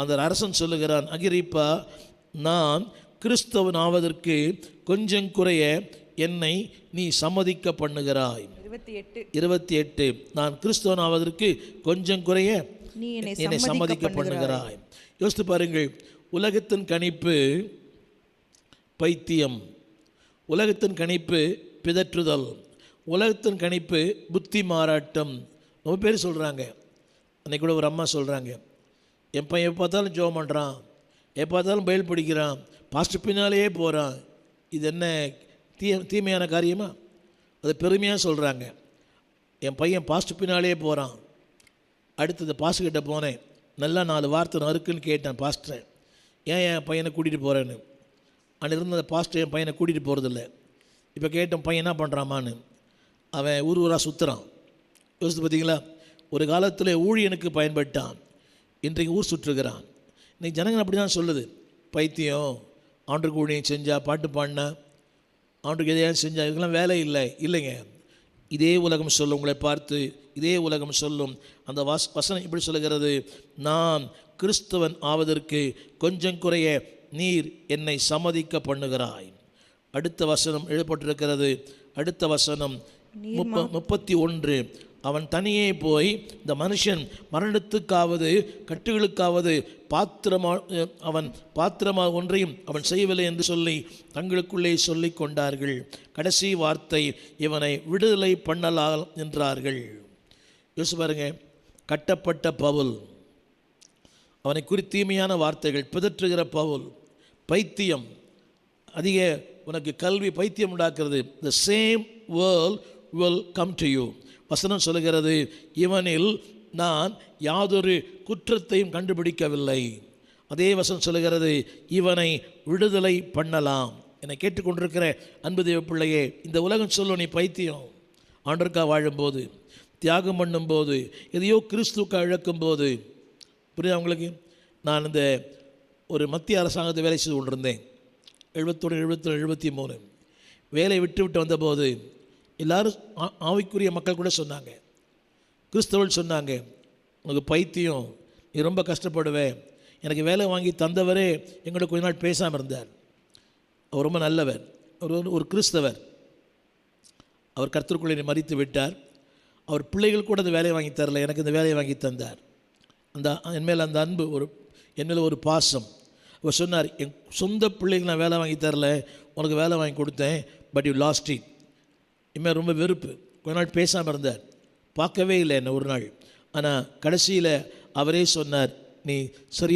அந்த அரசன் சொல்லுகிறான் அகிரிப்பா நான் கிறிஸ்தவன் ஆவதற்கு கொஞ்சம் குறைய என்னை நீ சம்மதிக்க பண்ணுகிறாய். இருபத்தி எட்டு. இருபத்தி எட்டு. நான் கிறிஸ்தவன் ஆவதற்கு கொஞ்சம் குறைய நீ என்னை சம்மதிக்க பண்ணுகிறாய். யோசித்து பாருங்கள் உலகத்தின் கணிப்பு பைத்தியம். உலகத்தின் கணிப்பு பிதற்றுதல். உலகத்தின் கணிப்பு புத்தி மாறாட்டம். ரொம்ப பேர் சொல்கிறாங்க அன்னைக்கு கூட ஒரு அம்மா சொல்கிறாங்க என் பையன் எப்போ பார்த்தாலும் ஜோம் பண்ணுறான் எப்போ பார்த்தாலும் பயில் பிடிக்கிறான். பாஸ்ட் பின்னாலேயே போகிறான் இது என்ன தீ தீமையான காரியமா? அது பெருமையாக சொல்கிறாங்க என் பையன் பாஸ்ட் பின்னாலேயே போகிறான் அடுத்தது பாஸ்ட்கிட்ட போனேன். நல்லா நாலு வார்த்தை நறுக்குன்னு கேட்டேன் பாஸ்டரை ஏன் என் பையனை கூட்டிகிட்டு போகிறேன்னு அன்னைக்கு அந்த பாஸ்டர் என் பையனை கூட்டிகிட்டு போகிறதில்ல இப்போ கேட்டேன் பையன் என்ன பண்ணுறாமான்னு அவன் ஊர் ஊராக சுற்றுறான் யோசித்து பார்த்தீங்களா ஒரு காலத்தில் ஊழியனுக்கு பயன்பட்டான். இன்றைக்கு ஊர் சுற்றுகிறான் இன்னைக்கு ஜனங்கள் அப்படி தான் சொல்லுது. பைத்தியம் ஆண்டுக்கு ஊழியம் செஞ்சா பாட்டு பாடினா ஆண்டுக்கு எதையாவது செஞ்சா இதுக்கெல்லாம் வேலை இல்லை. இல்லைங்க. இதே உலகம் சொல்லும் உங்களை பார்த்து இதே உலகம் சொல்லும். அந்த வாஸ் வசனம் இப்படி சொல்லுகிறது. நான் கிறிஸ்தவன் ஆவதற்கு கொஞ்சம் குறைய நீர் என்னை சம்மதிக்க பண்ணுகிறாய். அடுத்த வசனம் எழுதப்பட்டிருக்கிறது. அடுத்த வசனம் முப்ப முப்பத்தி ஒன்று. அவன் தனியே போய் இந்த மனுஷன் மரணத்துக்காவது கட்டுகளுக்காவது பாத்திரமா அவன் பாத்திரமா ஒன்றையும் அவன் செய்யவில்லை என்று சொல்லி தங்களுக்குள்ளே சொல்லி கொண்டார்கள். கடைசி வார்த்தை இவனை விடுதலை பண்ணலாம் என்றார்கள். யோசிச்சு பாருங்க கட்டப்பட்ட பவுல். அவனை குறித்தீமையான வார்த்தைகள் பிதற்றுகிற பவுல். பைத்தியம். அதிக உனக்கு கல்வி பைத்தியம் உண்டாக்குறது. The same world will come to you வசனம் சொல்லுகிறது இவனில் நான் யாதொரு குற்றத்தையும் கண்டுபிடிக்கவில்லை. அதே வசனம் சொல்கிறது இவனை விடுதலை பண்ணலாம். என்னை கேட்டுக்கொண்டிருக்கிற அன்புதேவ பிள்ளையே இந்த உலகம் சொல்லும் நீ பைத்தியம். ஆண்டருக்கா வாழும்போது தியாகம் பண்ணும்போது எதையோ கிறிஸ்துக்கா இழக்கும்போது புரியுதா உங்களுக்கு? நான் இந்த ஒரு மத்திய அரசாங்கத்தை வேலை செய்து கொண்டிருந்தேன். எழுபத்தொன்று எழுபத்தொன்று எழுபத்தி மூணு. வேலையை விட்டு விட்டு வந்தபோது எல்லாரும் ஆ- ஆவிக்குரிய மக்கள் கூட சொன்னாங்க. கிறிஸ்தவர்கள் சொன்னாங்க உனக்கு பைத்தியம் நீ ரொம்ப கஷ்டப்படுவேன் எனக்கு வேலை வாங்கி தந்தவரே எங்களோட கொஞ்ச நாள் பேசாமல் இருந்தார். அவர் ரொம்ப நல்லவர். அவர் ஒரு கிறிஸ்தவர். அவர் கர்த்தருக்குள்ளே மறித்து விட்டார். அவர் பிள்ளைகள் கூட அந்த வேலையை வாங்கி தரல. எனக்கு இந்த வேலையை வாங்கி தந்தார். அந்த என்மேல் அந்த அன்பு ஒரு என் மேலே ஒரு பாசம். அவர் சொன்னார் என் சொந்த பிள்ளைகள் நான் வேலை வாங்கி தரல. உனக்கு வேலை வாங்கி கொடுத்தேன் பட் யூ லாஸ்ட் இட் இனிமேல் ரொம்ப வெறுப்பு. கொஞ்ச நாள் பேசாமல் இருந்தார். பார்க்கவே இல்லை என்ன ஒரு நாள். ஆனால் கடைசியில் அவரே சொன்னார் நீ சரி